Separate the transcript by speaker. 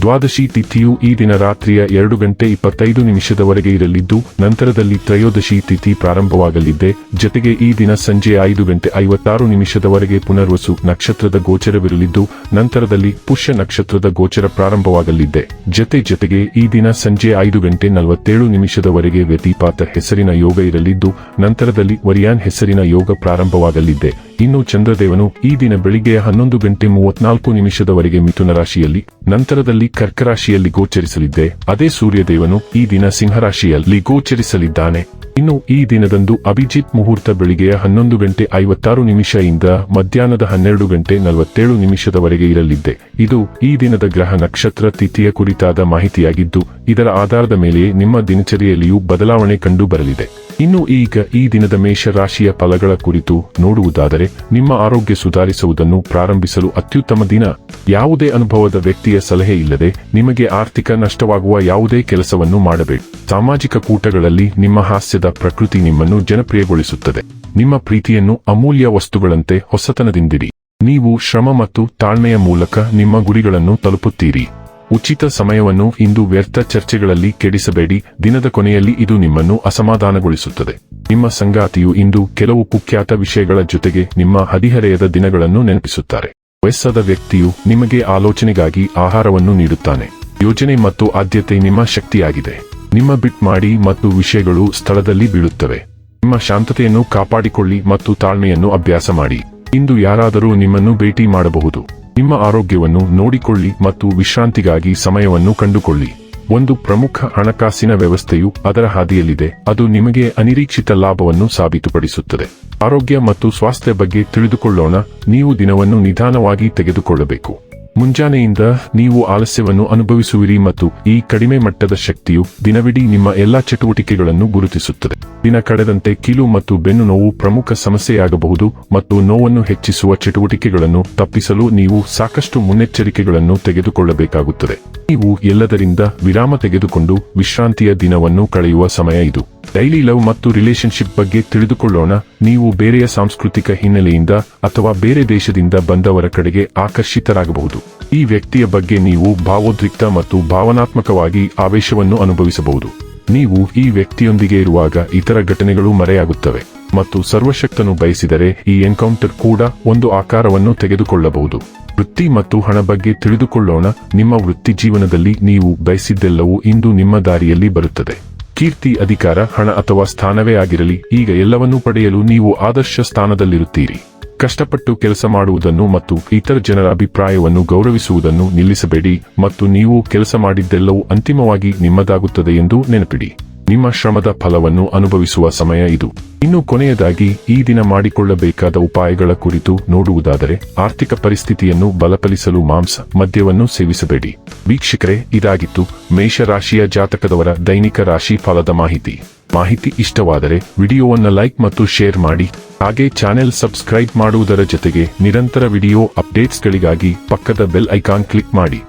Speaker 1: ದ್ವಾದಶಿ ತಿಥಿಯು ಈ ದಿನ ರಾತ್ರಿಯ ಎರಡು ಗಂಟೆ ಇಪ್ಪತ್ತೈದು ನಿಮಿಷದವರೆಗೆ ಇರಲಿದ್ದು, ನಂತರದಲ್ಲಿ ತ್ರಯೋದಶಿ ತಿಥಿ ಪ್ರಾರಂಭವಾಗಲಿದೆ. ಜತೆಗೆ ಈ ದಿನ ಸಂಜೆ ಐದು ಗಂಟೆ ಐವತ್ತಾರು ನಿಮಿಷದವರೆಗೆ ಪುನರ್ವಸು ನಕ್ಷತ್ರದ ಗೋಚರವಿರಲಿದ್ದು, ನಂತರದಲ್ಲಿ ಪುಷ್ಯ ನಕ್ಷತ್ರದ ಗೋಚರ ಪ್ರಾರಂಭವಾಗಲಿದೆ. ಜತೆ ಜೊತೆಗೆ ಈ ದಿನ ಸಂಜೆ ಐದು ಗಂಟೆ ನಲವತ್ತೇಳು ನಿಮಿಷದವರೆಗೆ ವ್ಯತಿಪಾತ ಹೆಸರಿನ ಯೋಗ ಇರಲಿದ್ದು, ನಂತರದಲ್ಲಿ ವರಿಯಾನ್ ಹೆಸರಿನ ಯೋಗ ಪ್ರಾರಂಭವಾಗಲಿದೆ. ಇನ್ನು ಚಂದ್ರದೇವನು ಈ ದಿನ ಬೆಳಿಗ್ಗೆ ಹನ್ನೊಂದು ಗಂಟೆ ಮೂವತ್ನಾಲ್ಕು ನಿಮಿಷದವರೆಗೆ ಮಿಥುನ ರಾಶಿಯಲ್ಲಿ, ನಂತರದಲ್ಲಿ ಕರ್ಕ ರಾಶಿಯಲ್ಲಿ ಗೋಚರಿಸಲಿದ್ದೆ. ಅದೇ ಸೂರ್ಯದೇವನು ಈ ದಿನ ಸಿಂಹರಾಶಿಯಲ್ಲಿ ಗೋಚರಿಸಲಿದ್ದಾನೆ. ಇನ್ನು ಈ ದಿನದಂದು ಅಭಿಜಿತ್ ಮುಹೂರ್ತ ಬೆಳಿಗ್ಗೆಯ ಹನ್ನೊಂದು ಗಂಟೆ ಐವತ್ತಾರು ನಿಮಿಷದಿಂದ ಮಧ್ಯಾಹ್ನದ ಹನ್ನೆರಡು ಗಂಟೆ ನಲವತ್ತೇಳು ನಿಮಿಷದವರೆಗೆ ಇರಲಿದ್ದೆ. ಇದು ಈ ದಿನದ ಗ್ರಹ ನಕ್ಷತ್ರ ತಿಥಿಯ ಕುರಿತಾದ ಮಾಹಿತಿಯಾಗಿದ್ದು, ಇದರ ಆಧಾರದ ಮೇಲೆ ನಿಮ್ಮ ದಿನಚರಿಯಲ್ಲಿಯೂ ಬದಲಾವಣೆ ಕಂಡು ಬರಲಿದೆ. ಇನ್ನು ಈಗ ಈ ದಿನದ ಮೇಷ ರಾಶಿಯ ಫಲಗಳ ಕುರಿತು ನೋಡುವುದಾದರೆ, ನಿಮ್ಮ ಆರೋಗ್ಯ ಸುಧಾರಿಸುವುದನ್ನು ಪ್ರಾರಂಭಿಸಲು ಅತ್ಯುತ್ತಮ ದಿನ. ಯಾವುದೇ ಅನುಭವದ ವ್ಯಕ್ತಿಯ ಸಲಹೆ ಇಲ್ಲದೆ ನಿಮಗೆ ಆರ್ಥಿಕ ನಷ್ಟವಾಗುವ ಯಾವುದೇ ಕೆಲಸವನ್ನು ಮಾಡಬೇಡಿ. ಸಾಮಾಜಿಕ ಕೂಟಗಳಲ್ಲಿ ನಿಮ್ಮ ಹಾಸ್ಯದ ಪ್ರಕೃತಿ ನಿಮ್ಮನ್ನು ಜನಪ್ರಿಯಗೊಳಿಸುತ್ತದೆ. ನಿಮ್ಮ ಪ್ರೀತಿಯನ್ನು ಅಮೂಲ್ಯ ವಸ್ತುಗಳಂತೆ ಹೊಸತನದಿಂದಿರಿ. ನೀವು ಶ್ರಮ ಮತ್ತು ತಾಳ್ಮೆಯ ಮೂಲಕ ನಿಮ್ಮ ಗುರಿಗಳನ್ನು ತಲುಪುತ್ತೀರಿ. ಉಚಿತ ಸಮಯವನ್ನು ಇಂದು ವ್ಯರ್ಥ ಚರ್ಚೆಗಳಲ್ಲಿ ಕೆಡಿಸಬೇಡಿ. ದಿನದ ಕೊನೆಯಲ್ಲಿ ಇದು ನಿಮ್ಮನ್ನು ಅಸಮಾಧಾನಗೊಳಿಸುತ್ತದೆ. ನಿಮ್ಮ ಸಂಗಾತಿಯು ಇಂದು ಕೆಲವು ಕುಖ್ಯಾತ ವಿಷಯಗಳ ಜೊತೆಗೆ ನಿಮ್ಮ ಹದಿಹರೆಯದ ದಿನಗಳನ್ನು ನೆನಪಿಸುತ್ತಾರೆ. ವಯಸ್ಸಾದ ವ್ಯಕ್ತಿಯು ನಿಮಗೆ ಆಲೋಚನೆಗಾಗಿ ಆಹಾರವನ್ನು ನೀಡುತ್ತಾನೆ. ಯೋಜನೆ ಮತ್ತು ಆದ್ಯತೆ ನಿಮ್ಮ ಶಕ್ತಿಯಾಗಿದೆ. ನಿಮ್ಮ ಬಿಟ್ ಮಾಡಿ ಮತ್ತು ವಿಷಯಗಳು ಸ್ಥಳದಲ್ಲಿ ಬೀಳುತ್ತವೆ. ನಿಮ್ಮ ಶಾಂತತೆಯನ್ನು ಕಾಪಾಡಿಕೊಳ್ಳಿ ಮತ್ತು ತಾಳ್ಮೆಯನ್ನು ಅಭ್ಯಾಸ ಮಾಡಿ. ಇಂದು ಯಾರಾದರೂ ನಿಮ್ಮನ್ನು ಭೇಟಿ ಮಾಡಬಹುದು. ನಿಮ್ಮ ಆರೋಗ್ಯವನ್ನು ನೋಡಿಕೊಳ್ಳಿ ಮತ್ತು ವಿಶ್ರಾಂತಿಗಾಗಿ ಸಮಯವನ್ನು ಕಂಡುಕೊಳ್ಳಿ. ಒಂದು ಪ್ರಮುಖ ಹಣಕಾಸಿನ ವ್ಯವಸ್ಥೆಯು ಅದರ ಹಾದಿಯಲ್ಲಿದೆ. ಅದು ನಿಮಗೆ ಅನಿರೀಕ್ಷಿತ ಲಾಭವನ್ನು ಸಾಬೀತುಪಡಿಸುತ್ತದೆ. ಆರೋಗ್ಯ ಮತ್ತು ಸ್ವಾಸ್ಥ್ಯ ಬಗ್ಗೆ ತಿಳಿದುಕೊಳ್ಳೋಣ. ನೀವು ದಿನವನ್ನು ನಿಧಾನವಾಗಿ ತೆಗೆದುಕೊಳ್ಳಬೇಕು. ಮುಂಜಾನೆಯಿಂದ ನೀವು ಆಲಸ್ಯವನ್ನು ಅನುಭವಿಸುವಿರಿ ಮತ್ತು ಈ ಕಡಿಮೆ ಮಟ್ಟದ ಶಕ್ತಿಯು ದಿನವಿಡೀ ನಿಮ್ಮ ಎಲ್ಲಾ ಚಟುವಟಿಕೆಗಳನ್ನು ಗುರುತಿಸುತ್ತದೆ. ದಿನ ಕಳೆದಂತೆ ಕೀಲು ಮತ್ತು ಬೆನ್ನು ನೋವು ಪ್ರಮುಖ ಸಮಸ್ಯೆಯಾಗಬಹುದು ಮತ್ತು ನೋವನ್ನು ಹೆಚ್ಚಿಸುವ ಚಟುವಟಿಕೆಗಳನ್ನು ತಪ್ಪಿಸಲು ನೀವು ಸಾಕಷ್ಟು ಮುನ್ನೆಚ್ಚರಿಕೆಗಳನ್ನು ತೆಗೆದುಕೊಳ್ಳಬೇಕಾಗುತ್ತದೆ. ನೀವು ಎಲ್ಲದರಿಂದ ವಿರಾಮ ತೆಗೆದುಕೊಂಡು ವಿಶ್ರಾಂತಿಯ ದಿನವನ್ನು ಕಳೆಯುವ ಸಮಯ ಇದು. ಡೈಲಿ ಲವ್ ಮತ್ತು ರಿಲೇಶನ್ಶಿಪ್ ಬಗ್ಗೆ ತಿಳಿದುಕೊಳ್ಳೋಣ. ನೀವು ಬೇರೆಯ ಸಾಂಸ್ಕೃತಿಕ ಹಿನ್ನೆಲೆಯಿಂದ ಅಥವಾ ಬೇರೆ ದೇಶದಿಂದ ಬಂದವರ ಕಡೆಗೆ ಆಕರ್ಷಿತರಾಗಬಹುದು. ಈ ವ್ಯಕ್ತಿಯ ಬಗ್ಗೆ ನೀವು ಭಾವೋದ್ರಿಕ್ತ ಮತ್ತು ಭಾವನಾತ್ಮಕವಾಗಿ ಆವೇಶವನ್ನು ಅನುಭವಿಸಬಹುದು. ನೀವು ಈ ವ್ಯಕ್ತಿಯೊಂದಿಗೆ ಇರುವಾಗ ಇತರ ಘಟನೆಗಳು ಮರೆಯಾಗುತ್ತವೆ ಮತ್ತು ಸರ್ವಶಕ್ತನು ಬಯಸಿದರೆ ಈ ಎನ್ಕೌಂಟರ್ ಕೂಡ ಒಂದು ಆಕಾರವನ್ನು ತೆಗೆದುಕೊಳ್ಳಬಹುದು. ವೃತ್ತಿ ಮತ್ತು ಹಣ ಬಗ್ಗೆ ತಿಳಿದುಕೊಳ್ಳೋಣ. ನಿಮ್ಮ ವೃತ್ತಿ ಜೀವನದಲ್ಲಿ ನೀವು ಬಯಸಿದ್ದೆಲ್ಲವೂ ಇಂದು ನಿಮ್ಮ ದಾರಿಯಲ್ಲಿ ಬರುತ್ತದೆ. ಕೀರ್ತಿ ಅಧಿಕಾರ, ಹಣ ಅಥವಾ ಸ್ಥಾನವೇ ಆಗಿರಲಿ, ಈಗ ಎಲ್ಲವನ್ನೂ ಪಡೆಯಲು ನೀವು ಆದರ್ಶ ಸ್ಥಾನದಲ್ಲಿರುತ್ತೀರಿ. ಕಷ್ಟಪಟ್ಟು ಕೆಲಸ ಮಾಡುವುದನ್ನು ಮತ್ತು ಇತರ ಜನರ ಅಭಿಪ್ರಾಯವನ್ನು ಗೌರವಿಸುವುದನ್ನು ನಿಲ್ಲಿಸಬೇಡಿ ಮತ್ತು ನೀವು ಕೆಲಸ ಮಾಡಿದ್ದೆಲ್ಲವೂ ಅಂತಿಮವಾಗಿ ನಿಮ್ಮದಾಗುತ್ತದೆ ಎಂದು ನೆನಪಿಡಿ. ನಿಮ್ಮ ಶ್ರಮದ ಫಲವನ್ನು ಅನುಭವಿಸುವ ಸಮಯ ಇದು. ಇನ್ನು ಕೊನೆಯದಾಗಿ, ಈ ದಿನ ಮಾಡಿಕೊಳ್ಳಬೇಕಾದ ಉಪಾಯಗಳ ಕುರಿತು ನೋಡುವುದಾದರೆ, ಆರ್ಥಿಕ ಪರಿಸ್ಥಿತಿಯನ್ನು ಬಲಪಡಿಸಲು ಮಾಂಸ ಮದ್ಯವನ್ನು ಸೇವಿಸಬೇಡಿ. ವೀಕ್ಷಕರೇ, ಇದಾಗಿತ್ತು ಮೇಷರಾಶಿಯ ಜಾತಕದವರ ದೈನಿಕ ರಾಶಿ ಫಲದ ಮಾಹಿತಿ. ಮಾಹಿತಿ ಇಷ್ಟವಾದರೆ, ವಿಡಿಯೋವನ್ನು ಲೈಕ್ ಮತ್ತು ಶೇರ್ ಮಾಡಿ. ಹಾಗೆ ಚಾನೆಲ್ ಸಬ್ಸ್ಕ್ರೈಬ್ ಮಾಡುವುದರ ಜೊತೆಗೆ ನಿರಂತರ ವಿಡಿಯೋ ಅಪ್ಡೇಟ್ಸ್ಗಳಿಗಾಗಿ ಪಕ್ಕದ ಬೆಲ್ ಐಕಾನ್ ಕ್ಲಿಕ್ ಮಾಡಿ.